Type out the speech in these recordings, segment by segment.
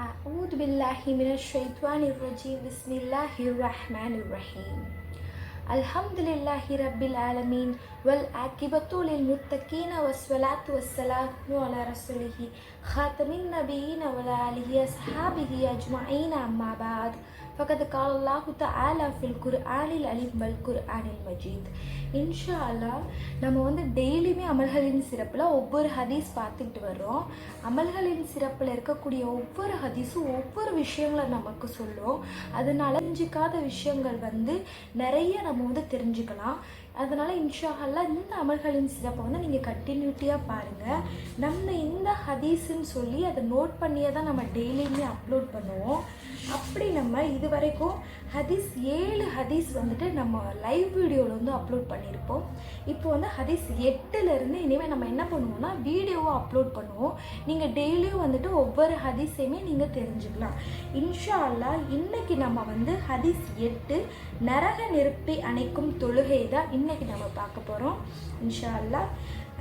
أعوذ بالله من الشيطان الرجيم. بسم الله الرحمن الرحيم. الحمد لله رب العالمين والعاقبة للمتقين والصلاة والسلام على رسوله خاتم النبيين وعلى آله أصحابه أجمعين. أما بعد ஃபகத் கால் அல்லாஹு தாலா ஃபில் குர் ஆலில் அலிம் பல் குர் ஆனில் மஜீத் இன்ஷா அல்லா நம்ம வந்து டெய்லியுமே அமல்களின் சிறப்பில் ஒவ்வொரு ஹதீஸ் பார்த்துக்கிட்டு வர்றோம். அமல்களின் சிறப்பில் இருக்கக்கூடிய ஒவ்வொரு ஹதீஸும் ஒவ்வொரு விஷயங்களை நமக்கு சொல்லும். அதனால தெரிஞ்சிக்காத விஷயங்கள் வந்து நிறைய நம்ம வந்து தெரிஞ்சுக்கலாம். அதனால் இன்ஷாஹல்லா இந்த அமல்களின் சிறப்பை வந்து நீங்கள் கண்டினியூட்டியாக பாருங்கள் நம்ம இந்த ஹதீஸுன்னு சொல்லி அதை நோட் பண்ணியே தான் நம்ம டெய்லியுமே அப்லோட் பண்ணுவோம். அப்படி நம்ம இது வரைக்கும் ஹதீஸ் ஏழு ஹதீஸ் வந்துட்டு நம்ம லைவ் வீடியோவில் வந்து அப்லோட் பண்ணியிருப்போம். இப்போ வந்து ஹதீஸ் எட்டுலேருந்து இனிமேல் நம்ம என்ன பண்ணுவோம்னா வீடியோவை அப்லோட் பண்ணுவோம். நீங்கள் டெய்லியும் வந்துட்டு ஒவ்வொரு ஹதீஸையுமே நீங்கள் தெரிஞ்சுக்கலாம். இன்ஷா இன்றைக்கி நம்ம வந்து ஹதீஸ் எட்டு நரக நெருப்பை அணைக்கும் தொழுகை தான் இன்னைக்கு நம்ம பார்க்க போகிறோம் இன்ஷா அல்லாஹ்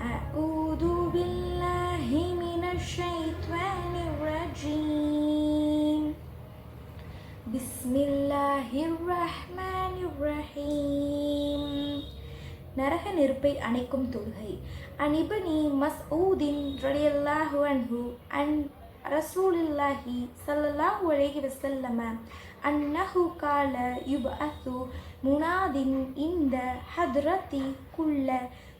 أعوذ بالله من الشيطان الرجيم بسم الله الرحمن الرحيم நரக நெருப்பை அணைக்கும் தொழுகை அனிபனி மஸ்ஊதின் ரலியல்லாஹு அன்ஹு رسول الله صلى الله عليه وسلم أنه قال يبعث مناد عند حضرة كل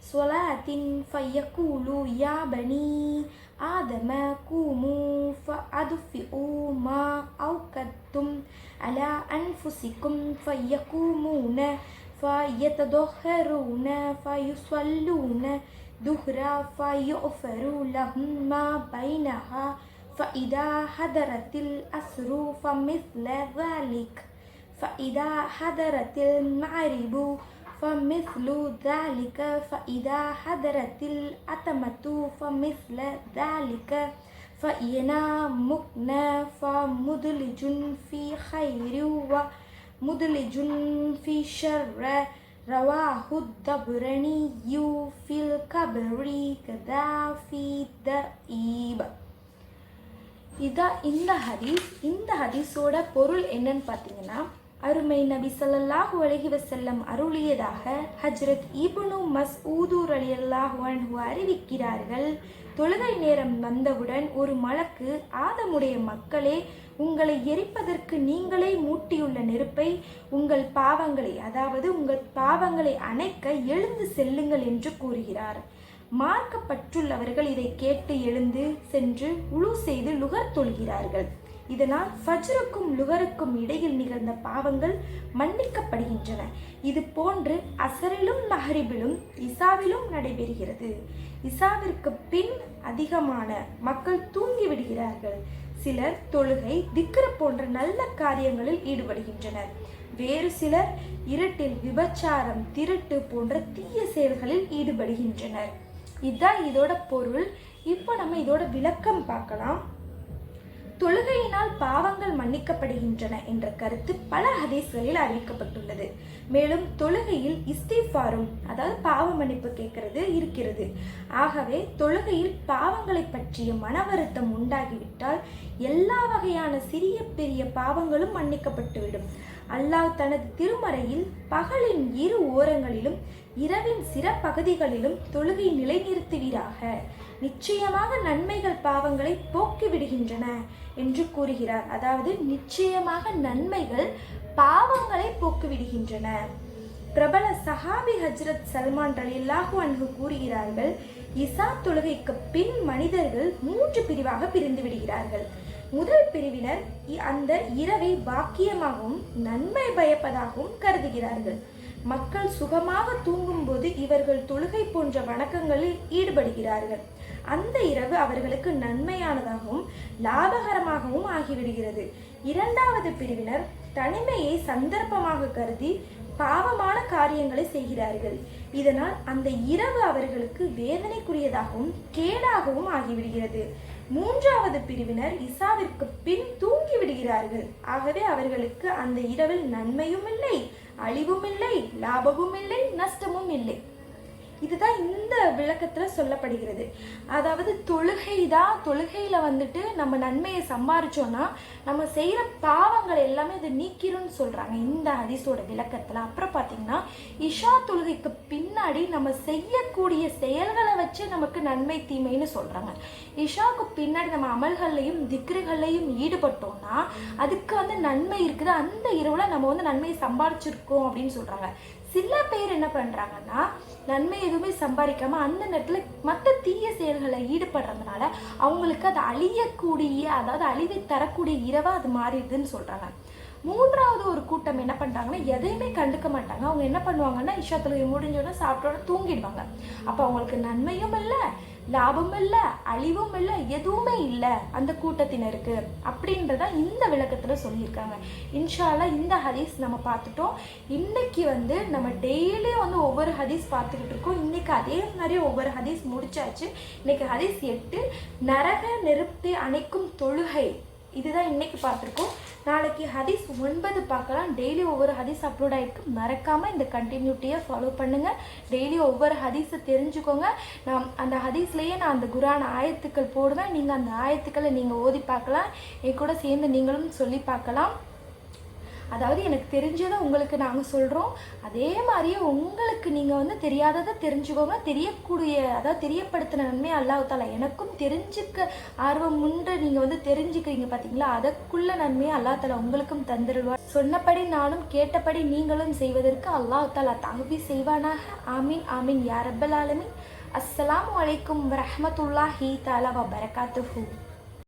صلاة فيقول يا بني آدم قوموا فأدفئوا ما أوقدتم على أنفسكم فيقومون فيتدخرون فيصلون دهرا فيغفر لهم ما بينها فإذا حضرت الأسر فمثل ذلك فإذا حضرت المغرب فمثل ذلك فإذا حضرت الأتمة فمثل ذلك فإنامكن فمدلج في خير ومدلج في شر. رواه الدبراني في الكبر كذا في الدئيب. இதான் இந்த ஹதீஸ் இந்த ஹதீஸோட பொருள் என்னன்னு பார்த்தீங்கன்னா அருமை நபி சல்லாஹு அலைஹி வசல்லம் அருளியதாக ஹஜ்ரத் இபுனு மஸ் ஊதூர் அலி அல்லாஹு அறிவிக்கிறார்கள் தொழுகை நேரம் வந்தவுடன் ஒரு மலக்கு ஆதமுடைய மக்களே உங்களை எரிப்பதற்கு நீங்களே மூட்டியுள்ள நெருப்பை உங்கள் பாவங்களை அதாவது உங்கள் பாவங்களை அணைக்க எழுந்து செல்லுங்கள் என்று கூறுகிறார். மார்க்கப்பட்டுள்ளவர்கள் இதை கேட்டு எழுந்து சென்று உழு செய்து லுகர் தொழுகிறார்கள். இதனால் ஃபஜ்ருக்கும் லுகருக்கும் இடையில் நிகழ்ந்த பாவங்கள் மன்னிக்கப்படுகின்றன. இது போன்று அசரிலும் மஹரிபிலும் இசாவிலும் நடைபெறுகிறது. இசாவிற்கு பின் அதிகமான மக்கள் தூங்கி விடுகிறார்கள். சிலர் தொழுகை திக்கர போன்ற நல்ல காரியங்களில் ஈடுபடுகின்றனர். வேறு சிலர் இருட்டில் விபச்சாரம் திருட்டு போன்ற தீய செயல்களில் ஈடுபடுகின்றனர். இதுதான் இதோட பொருள். இப்போ நம்ம இதோட விளக்கம் பார்க்கலாம். தொழுகையினால் பாவங்கள் மன்னிக்கப்படுகின்றன என்ற கருத்து பல ஹதீஸ்களில் அறிவிக்கப்பட்டுள்ளது. மேலும் தொழுகையில் இஸ்திஃபாரும் அதாவது பாவ மன்னிப்பு கேட்கறது இருக்கிறது. ஆகவே தொழுகையில் பாவங்களை பற்றிய மன வருத்தம் உண்டாகிவிட்டால் எல்லா வகையான சிறிய பெரிய பாவங்களும் மன்னிக்கப்பட்டுவிடும். அல்லாஹ் தனது திருமறையில் பகலின் இரு ஓரங்களிலும் இரவின் சிற பகுதிகளிலும் தொழுகை நிலைநிறுத்துவீராக. நிச்சயமாக நன்மைகள் பாவங்களை போக்கி விடுகின்றன என்று கூறுகிறார். அதாவது நிச்சயமாக நன்மைகள் பாவங்களை போக்குவிடுகின்றன. பிரபல சஹாபி ஹஜ்ரத் சல்மான் ரலில்லாஹு அன்கு கூறுகிறார்கள் இசா தொழுகைக்கு பின் மனிதர்கள் மூன்று பிரிவாக பிரிந்து விடுகிறார்கள். முதல் பிரிவினர் அந்த இரவை பாக்கியமாகவும் நன்மை பயப்பதாகவும் கருதுகிறார்கள். மக்கள் சுகமாக தூங்கும்போது இவர்கள் தொழுகை போன்ற வணக்கங்களில் ஈடுபடுகிறார்கள். அந்த இரவு அவர்களுக்கு நன்மையானதாகவும் லாபகரமாகவும் ஆகிவிடுகிறது. இரண்டாவது பிரிவினர் தனிமையை சந்தர்ப்பமாக கருதி பாவமான காரியங்களை செய்கிறார்கள். இதனால் அந்த இரவு அவர்களுக்கு வேதனைக்குரியதாகவும் கேடாகவும் ஆகிவிடுகிறது. மூன்றாவது பிரிவினர் இசாவிற்கு பின் தூங்கி விடுகிறார்கள் ஆகவே அவர்களுக்கு அந்த இரவில் நன்மையும் இல்லை அழிவும் இல்லை லாபமும் இல்லை நஷ்டமும் இல்லை இதுதான் இந்த விளக்கத்தில் சொல்லப்படுகிறது. அதாவது தொழுகை தான் தொழுகையில் வந்துட்டு நம்ம நன்மையை சம்பாரிச்சோன்னா நம்ம செய்கிற பாவங்கள் எல்லாமே இது நீக்கிரும்னு சொல்கிறாங்க இந்த ஹதீஸோட விளக்கத்தில். அப்புறம் பார்த்தீங்கன்னா இஷா தொழுகைக்கு பின்னாடி நம்ம செய்யக்கூடிய செயல்களை வச்சு நமக்கு நன்மை தீமைன்னு சொல்கிறாங்க இஷாவுக்கு பின்னாடி நம்ம அமல்கள்லையும் திக்ருகள்லையும் ஈடுபட்டோம்னா அதுக்கு வந்து நன்மை இருக்குது. அந்த இரவில் நம்ம வந்து நன்மையை சம்பாரிச்சிருக்கோம் அப்படின்னு சொல்கிறாங்க சில பேர் என்ன பண்ணுறாங்கன்னா நன்மை எதுவுமே சம்பாதிக்காம அந்த நேரத்தில் மற்ற தீய செயல்களை ஈடுபடுறதுனால அவங்களுக்கு அது அழியக்கூடிய அதாவது அழிவை தரக்கூடிய இரவா அது மாறிடுதுன்னு சொல்கிறாங்க மூன்றாவது ஒரு கூட்டம் என்ன பண்ணுறாங்கன்னா எதையுமே கண்டுக்க மாட்டாங்க. அவங்க என்ன பண்ணுவாங்கன்னா இஷா தொழுகை முடிஞ்சோடனே சாப்பிட்டோட தூங்கிடுவாங்க. அப்போ அவங்களுக்கு நன்மையும் இல்லை லாபம் இல்லை அழிவும் இல்லை எதுவுமே இல்லை அந்த கூட்டத்தினருக்கு அப்படின்றத இந்த விளக்கத்தில் சொல்லியிருக்காங்க. இன்ஷால்லா இந்த ஹதீஸ் நம்ம பார்த்துட்டோம். இன்னைக்கு வந்து நம்ம டெய்லியும் வந்து ஒவ்வொரு ஹதீஸ் பார்த்துக்கிட்டு இருக்கோம். இன்னைக்கு அதே மாதிரி ஒவ்வொரு ஹதீஸ் முடிச்சாச்சு. இன்னைக்கு ஹதீஸ் எட்டு நரக நெருப்பை அணைக்கும் தொழுகை. இதுதான் இன்னைக்கு பார்த்துருக்கோம். நாளைக்கு ஹதீஸ் ஒன்பது பார்க்கலாம். டெய்லி ஒவ்வொரு ஹதீஸ் அப்லோட் ஆகிருக்கு மறக்காமல் இந்த கண்டினியூட்டியை ஃபாலோ பண்ணுங்கள் டெய்லி ஒவ்வொரு ஹதீஸை தெரிஞ்சுக்கோங்க. நான் அந்த ஹதீஸ்லேயே நான் அந்த குரான் ஆயத்துக்கள் போடுவேன். நீங்கள் அந்த ஆயத்துக்களை நீங்கள் ஓதி பார்க்கலாம். என் கூட சேர்ந்து நீங்களும் சொல்லி பார்க்கலாம். அதாவது எனக்கு தெரிஞ்சதை உங்களுக்கு நாங்கள் சொல்கிறோம் அதே மாதிரியே உங்களுக்கு நீங்கள் வந்து தெரியாததை தெரிஞ்சுக்கோங்க. தெரியக்கூடிய அதாவது தெரியப்படுத்தின நன்மை அல்லாஹால எனக்கும் தெரிஞ்சுக்க ஆர்வம் உண்டு. நீங்கள் வந்து தெரிஞ்சுக்கிறீங்க பார்த்தீங்களா அதற்குள்ள நன்மையை அல்லாஹால உங்களுக்கும் தந்துடுவார் சொன்னபடி நானும் கேட்டபடி நீங்களும் செய்வதற்கு அல்லாஹாலா தகுதி செய்வானாக. ஆமீன் ஆமீன். யார் ஆலமின். அஸ்லாம் வலைக்கும் அலைக்கும் வரஹமத்துல்லாஹி தாலா வபரகாத்துஹூ.